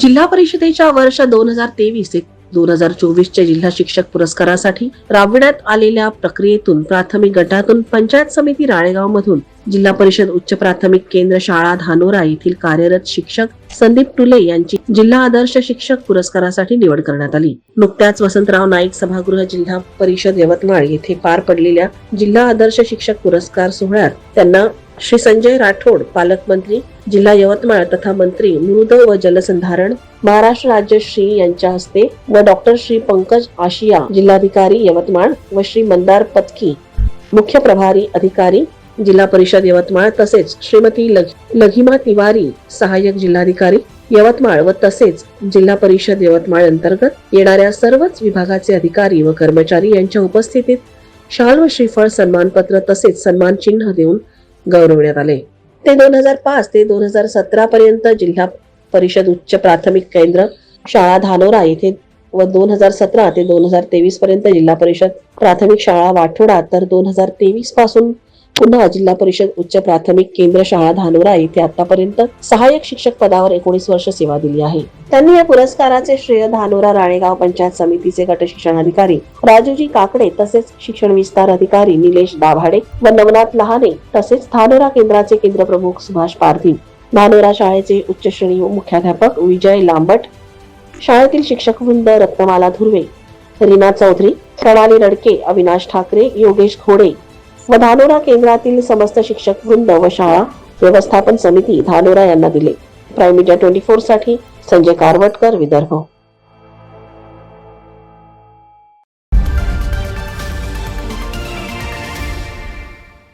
जिल्हा परिषदेच्या वर्ष दोन हजार तेवीस ते दोन हजार चोवीसच्या जिल्हा शिक्षक पुरस्कारासाठी राबविण्यात आलेल्या प्रक्रियेतून प्राथमिक गटातून पंचायत समिती राळेगाव मधून जिल्हा परिषद उच्च प्राथमिक केंद्र शाळा धानोरा येथील कार्यरत शिक्षक संदीप टुले यांची जिल्हा आदर्श शिक्षक पुरस्कारासाठी निवड करण्यात आली. नुकत्याच वसंतराव नाईक सभागृह जिल्हा परिषद यवतमाळ येथे पार पडलेल्या जिल्हा आदर्श शिक्षक पुरस्कार सोहळ्यात त्यांना श्री संजय राठोड पालकमंत्री जिल्हा यवतमाळ तथा मंत्री मृद व जलसंधारण महाराष्ट्र राज्य श्री यांच्या हस्ते व डॉक्टर श्री पंकज आशिया जिल्हाधिकारी यवतमाळ व श्री मंदार पत्की मुख्य प्रभारी अधिकारी जिल्हा परिषद यवतमाळ तसेच श्रीमती लघिमा तिवारी सहाय्यक जिल्हाधिकारी यवतमाळ व तसेच जिल्हा परिषद यवतमाळ अंतर्गत येणाऱ्या सर्वच विभागाचे अधिकारी व कर्मचारी यांच्या उपस्थितीत शाल व श्रीफळ सन्मानपत्र तसेच सन्मान चिन्ह देऊन गौरवण्यात आले. ते दोन हजार पाच ते दोन हजार सतरा पर्यंत जिल्हा परिषद उच्च प्राथमिक केंद्र शाळा धानोरा येथे व दोन हजार सतरा ते दोन हजार तेवीस पर्यंत जिल्हा परिषद प्राथमिक शाळा वाठोडा तर दोन हजार तेवीसपासून पुन्हा जिल्हा परिषद उच्च प्राथमिक केंद्र शाळा धानोरा येथे आतापर्यंत सहाय्यक शिक्षक पदावर एकोणीस वर्ष सेवा दिली आहे. त्यांनी या पुरस्काराचे श्रेय धानोरा राणेगाव पंचायत समितीचे गट शिक्षण अधिकारी राजूजी काकडे तसेच शिक्षण विस्तार अधिकारी निलेश दाभाडे व नवनाथ लहाने तसेच धानोरा केंद्राचे केंद्र प्रमुख सुभाष पारधी धानोरा शाळेचे उच्च श्रेणी मुख्याध्यापक विजय लांबट शाळेतील शिक्षक वृंद रत्नमाला धुर्वे रीना चौधरी प्रणाली रडके अविनाश ठाकरे योगेश घोडे व धानोरा केंद्रातील समस्त शिक्षक वृंद व शाळा व्यवस्थापन समिती धानोरा यांना दिले. प्राईम मीडिया ट्वेंटी फोरसाठी संजय कारवटकर विदर्भ.